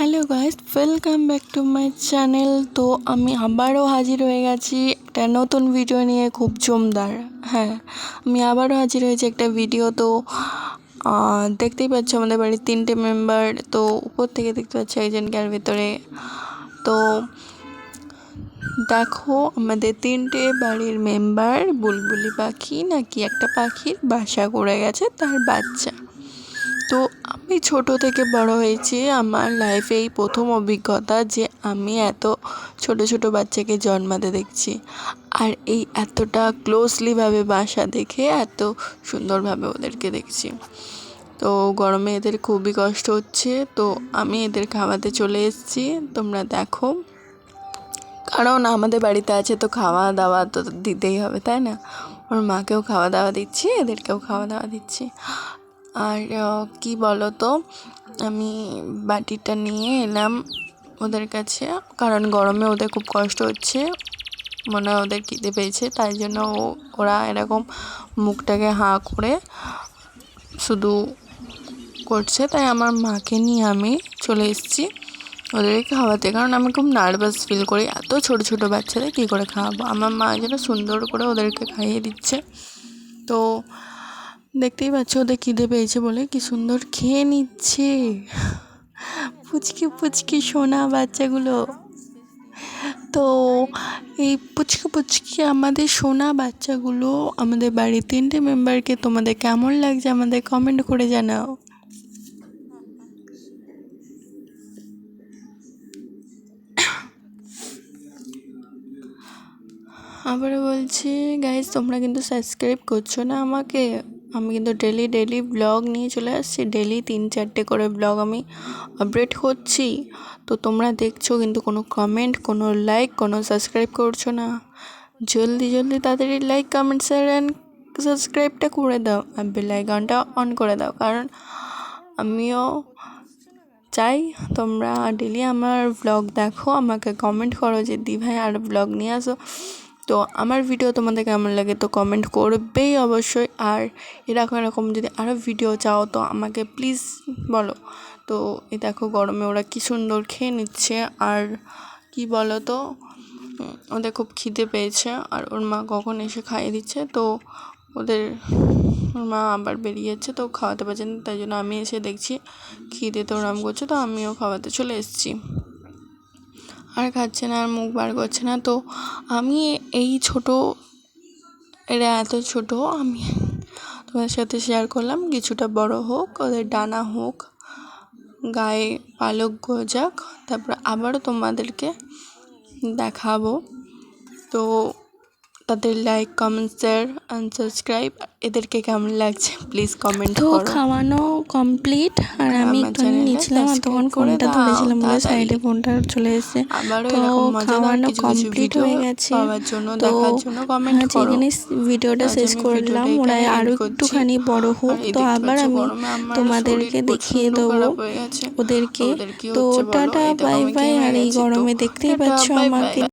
Hello guys welcome back to my channel তো আমি আবারও হাজির হয়ে গেছি একটা নতুন ভিডিও নিয়ে খুব জমদার। হ্যাঁ আমি আবারও হাজির হয়েছি একটা ভিডিও তো দেখতেই পাচ্ছ আমাদের বাড়ির তিনটে মেম্বার তো, উপর থেকে দেখতে পাচ্ছ একজনকে আর ভেতরে। তো, দেখো আমাদের তিনটে বাড়ির মেম্বার বুলবুলি পাখি নাকি একটা পাখির বাসা করে গেছে তার বাচ্চা। তো আমি ছোট থেকে বড় হয়েছি, আমার লাইফে এই প্রথম অভিজ্ঞতা যে আমি এত ছোট ছোট বাচ্চাকে জন্মাতে দেখছি। আর এই এতটা ক্লোজলিভাবে বাসা দেখে এত সুন্দরভাবে ওদেরকে দেখছি। তো গরমে এদের খুবই কষ্ট হচ্ছে, তো আমি এদের খাওয়াতে চলে এসেছি, তোমরা দেখো। কারণ আমাদের বাড়িতে আছে তো খাওয়া দাওয়া তো দিতেই হবে, তাই না? ওর মাকেও খাওয়া দাওয়া দিচ্ছি, এদেরকেও খাওয়া দাওয়া দিচ্ছি। আর কি বলো তো আমি বাটিটা নিয়ে এলাম ওদের কাছে, কারণ গরমে ওদের খুব কষ্ট হচ্ছে। মনে হয় ওদের খিদে পেয়েছে, তাই জন্য ওরা এরকম মুখটাকে হাঁ করে শুধু করছে। তাই আমার মাকে নিয়ে আমি চলে এসেছি ওদেরকে খাওয়াতে, কারণ আমি খুব নার্ভাস ফিল করি। এত ছোট ছোট বাচ্চাদের কী করে খাওয়াবো? আমার মা যেন সুন্দর করে ওদেরকে খাইয়ে দিচ্ছে। তো দেখতেই পাচ্ছ ওদের খিদে পেয়েছে বলে। কি সুন্দর খেয়ে নিচ্ছে। পুচকি পুচকি সোনা বাচ্চাগুলো। তো এই পুচকি পুচকি আমাদের সোনা বাচ্চাগুলো আমাদের বাড়ির তিনটে মেম্বারকে তোমাদের কেমন লাগছে আমাদের কমেন্ট করে জানাও। আবার বলছি গাইজ তোমরা কিন্তু সাবস্ক্রাইব করছ না আমাকে? আমি কিন্তু ডেলি ডেলি ব্লগ নিয়ে চলে আসছি। ডেলি তিন, চারটে করে ব্লগ আমি আপডেট করছি। তো তোমরা দেখছ কিন্তু কোনো কমেন্ট কোনো লাইক কোনো সাবস্ক্রাইব করছ না। জলদি জলদি তাড়াতাড়ি লাইক কমেন্ট শেয়ার অ্যান্ড সাবস্ক্রাইবটা করে দাও আর বেল আইকনটা অন করে দাও। কারণ আমিও চাই তোমরা ডেলি আমার ব্লগ দেখো, আমাকে কমেন্ট করো যে দি ভাই আর ব্লগ নিয়ে আসো। তো আমার ভিডিও তোমাদের কেমন লাগে তো কমেন্ট করবেই অবশ্যই। আর এরকম এরকম যদি আরও ভিডিও চাও তো আমাকে প্লিজ বলো। তো এই দেখো, গরমে ওরা কী সুন্দর খেয়ে নিচ্ছে। আর কি বলো তো ওদের খুব খিদে পেয়েছে। আর ওর মা কখন এসে খাইয়ে দিচ্ছে, তো ওদের, ওর মা আবার বেরিয়েছে, তো খাওয়াতে পারছে না, তাই জন্য আমি এসে দেখছি খিদে তো ওরম করছে, তো আমিও খাওয়াতে চলে এসেছি। আর খাচ্ছে না, আর মুখ বার করছে না। তো আমি এই ছোটো, এরা এত ছোট, আমি তোমাদের সাথে শেয়ার করলাম। কিছুটা বড় হোক, ওদের ডানা হোক, গায়ে পালক গজাক, তারপর আবারও তোমাদেরকে দেখাবো। তো তাদের like comment share and subscribe এদেরকে কেমন লাগছে? প্লিজ কমেন্ট তো খাওয়ানো কমপ্লিট আর আমি আমার একটু নিয়েছিলাম আর তখন ফোনটা ধরেছিলাম বলে সাইডে ফোনটা চলে এসেছে। তো খাওয়ানো কমপ্লিট হয়ে গেছে। তো দেখার জন্য কমেন্ট আজ করো। এখানে ভিডিওটা শেষ আমি করলাম ওরা এখানে আরও একটুখানি বড় হোক। তো আবার আমি তোমাদেরকে দেখিয়ে দেবো। হয়ে ওদেরকে। তো? টাটা বাই বাই আর এই গরমে দেখতেই পাচ্ছ। আমাকে।